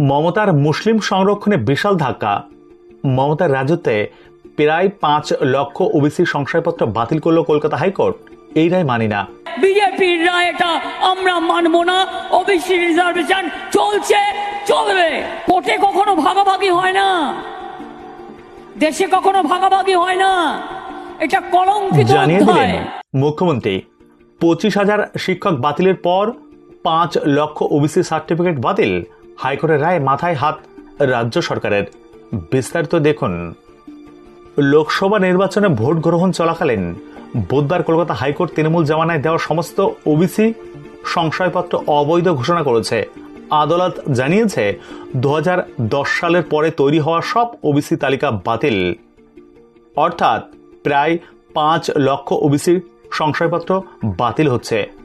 মমতার মুসলিম সংরক্ষণে বিশাল ধাক্কা। মমতার রাজত্বে প্রায় পাঁচ লক্ষ ওবিসি সংশয়পত্র বাতিল করল কলকাতা হাইকোর্ট। এই রায় মানি না। বিজেপির রায় এটা আমরা মানবো না ওবিসি রিজার্ভেশন চলছে চলবে। কোর্টে কখনো ভাগাভাগি হয় না। দেশে কখনো ভাগাভাগি হয় না। এটা কলঙ্কিত জানিয়ে দিলেন মুখ্যমন্ত্রী পঁচিশ হাজার শিক্ষক বাতিলের পর পাঁচ লক্ষ ওবিসি সার্টিফিকেট বাতিল। হাইকোর্টের রায় মাথায় হাত রাজ্য সরকারের। বিস্তারিত দেখুন। লোকসভা নির্বাচনে ভোট গ্রহণ চলাকালীন বুধবার কলকাতা হাইকোর্ট তৃণমূল জামানায় দেওয়া সমস্ত ওবিসি সংশয়পত্র অবৈধ ঘোষণা করেছে। আদালত জানিয়েছে, দু হাজার দশ সালের পরে তৈরি হওয়া সব ওবিসি তালিকা বাতিল। অর্থাৎ প্রায় পাঁচ লক্ষ ওবিসির সংশয়পত্র বাতিল হচ্ছে।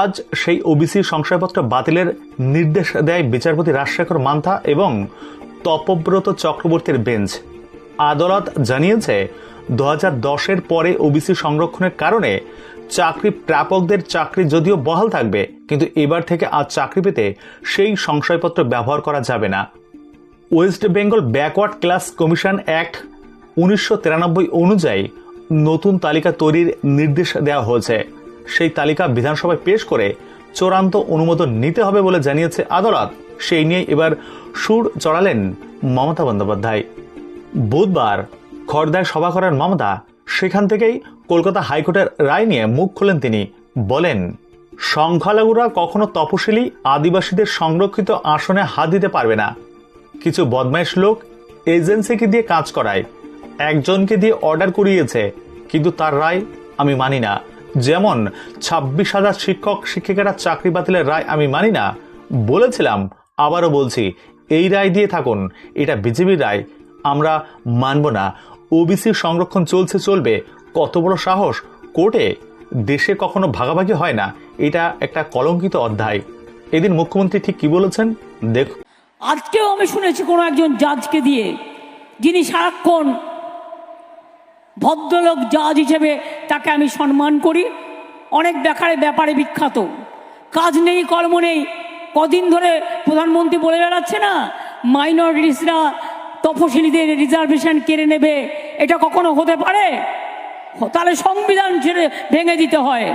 আজ সেই ওবিসি সংশয়পত্র বাতিলের নির্দেশ দেয় বিচারপতি রাজশেখর মান্থা এবং তপব্রত চক্রবর্তীর বেঞ্চ। আদালত জানিয়েছে, দু হাজার দশের পরে ওবিসি সংরক্ষণের কারণে চাকরি প্রাপকদের চাকরি যদিও বহাল থাকবে, কিন্তু এবার থেকে আজ চাকরি পেতে সেই সংশয়পত্র ব্যবহার করা যাবে না। West Bengal backward class commission act উনিশশো তিরানব্বই অনুযায়ী নতুন তালিকা তৈরির নির্দেশ দেওয়া হয়েছে। সেই তালিকা বিধানসভায় পেশ করে চূড়ান্ত অনুমোদন নিতে হবে বলে জানিয়েছে আদালত। সেই নিয়ে এবার সুর চড়ালেন মমতা বন্দ্যোপাধ্যায়। বুধবার খড়দায় সভা করেন মমতা। সেখান থেকেই কলকাতা হাইকোর্টের রায় নিয়ে মুখ খুলেন তিনি। বলেন, সংখ্যালঘুরা কখনো তপশিলি আদিবাসীদের সংরক্ষিত আসনে হাত দিতে পারবে না। কিছু বদমাইশ লোক এজেন্সিকে দিয়ে কাজ করায়। একজনকে দিয়ে অর্ডার করিয়েছে, কিন্তু তার রায় আমি মানি না। যেমন, ছাব্বিশ হাজার শিক্ষক, শিক্ষিকারা চাকরি বাতিলের রায় আমি মানি না, বলেছিলাম, আবারও বলছি, এই রায় দিয়ে থাকুন, এটা বিজেপির রায়, আমরা মানব না, ওবিসি সংরক্ষণ চলছে, চলবে, কত বড় সাহস, কোর্টে, দেশে কখনো ভাগাভাগি হয় না, এটা একটা কলঙ্কিত অধ্যায়, এদিন মুখ্যমন্ত্রী ঠিক কি বলেছেন দেখ আজকেও আমি শুনেছি কোনো একজন জাজকে দিয়ে, যিনি সারাক্ষণ ভদ্রলোক জাজ হিসেবে তাকে আমি সম্মান করি। অনেক ব্যাপারে ব্যাপারে বিখ্যাত। কাজ নেই, কর্ম নেই। কদিন ধরে প্রধানমন্ত্রী বলে বেড়াচ্ছে না, মাইনরিটিসরা তপসিলিদের রিজার্ভেশন কেড়ে নেবে। এটা কখনো হতে পারে? তাহলে সংবিধান ছেড়ে ভেঙে দিতে হয়।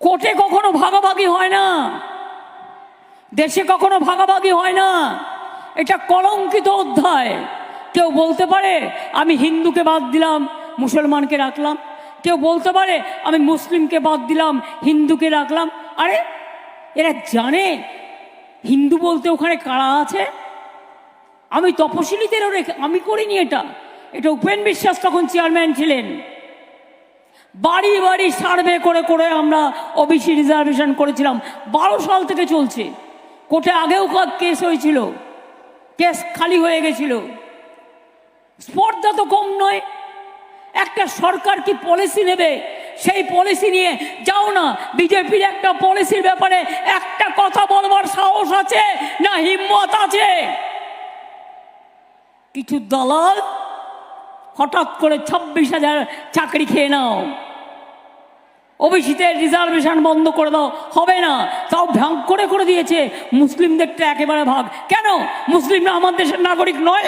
কোর্টে কখনো ভাগাভাগি হয় না। দেশে কখনো ভাগাভাগি হয় না। এটা কলঙ্কিত অধ্যায়। কেউ বলতে পারে, আমি হিন্দুকে বাদ দিলাম, মুসলমানকে রাখলাম। কেউ বলতে পারে, আমি মুসলিমকে বাদ দিলাম, হিন্দুকে রাখলাম। আরে, এরা জানে, হিন্দু বলতে ওখানে কারা আছে? আমি তপশিলীদেরও রেখে, আমি করিনি এটা। এটা উপেন বিশ্বাস তখন চেয়ারম্যান ছিলেন। বাড়ি বাড়ি সার্ভে করে করে আমরা ওবিসি রিজার্ভেশন করেছিলাম। বারো সাল থেকে চলছে। কোর্টে আগেও কেস হয়েছিল। কেস খালি হয়ে গেছিল। স্পর্ধা তো কম নয়। একটা সরকার কি পলিসি নেবে? সেই পলিসি নিয়ে যাও না। বিজেপির একটা পলিসির ব্যাপারে একটা কথা বলবার সাহস আছে না হিম্মত আছে? কিছু দালাল হঠাৎ করে ছাব্বিশ হাজার চাকরি খেয়ে নাও। ওবিসিতে রিজার্ভেশন বন্ধ করে দাও। হবে না। তাও ভাগ করে করে দিয়েছে। মুসলিমদেরটা একেবারে ভাগ। কেন? মুসলিমরা আমার দেশের নাগরিক নয়।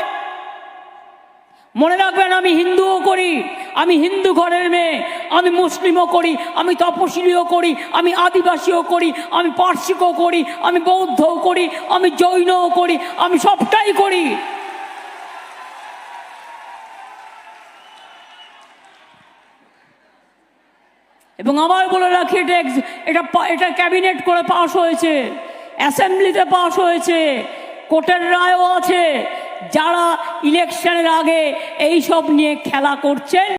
মনে রাখবেন, আমি হিন্দুও করি। আমি হিন্দু ঘরের মেয়ে। আমি মুসলিমও করি। আমি তপশিলীও করি। আমি আদিবাসীও করি। আমি পার্সিকও করি। আমি বৌদ্ধও করি। আমি জৈনও করি। আমি সবটাই করি। এবং আবার বলে রাখি, এটা এটা এটা ক্যাবিনেট করে পাশ হয়েছে। অ্যাসেম্বলিতে পাশ হয়েছে। কোর্টের রায়ও আছে। যারা ইলেকশনের আগে এই সব নিয়ে খেলা করছেন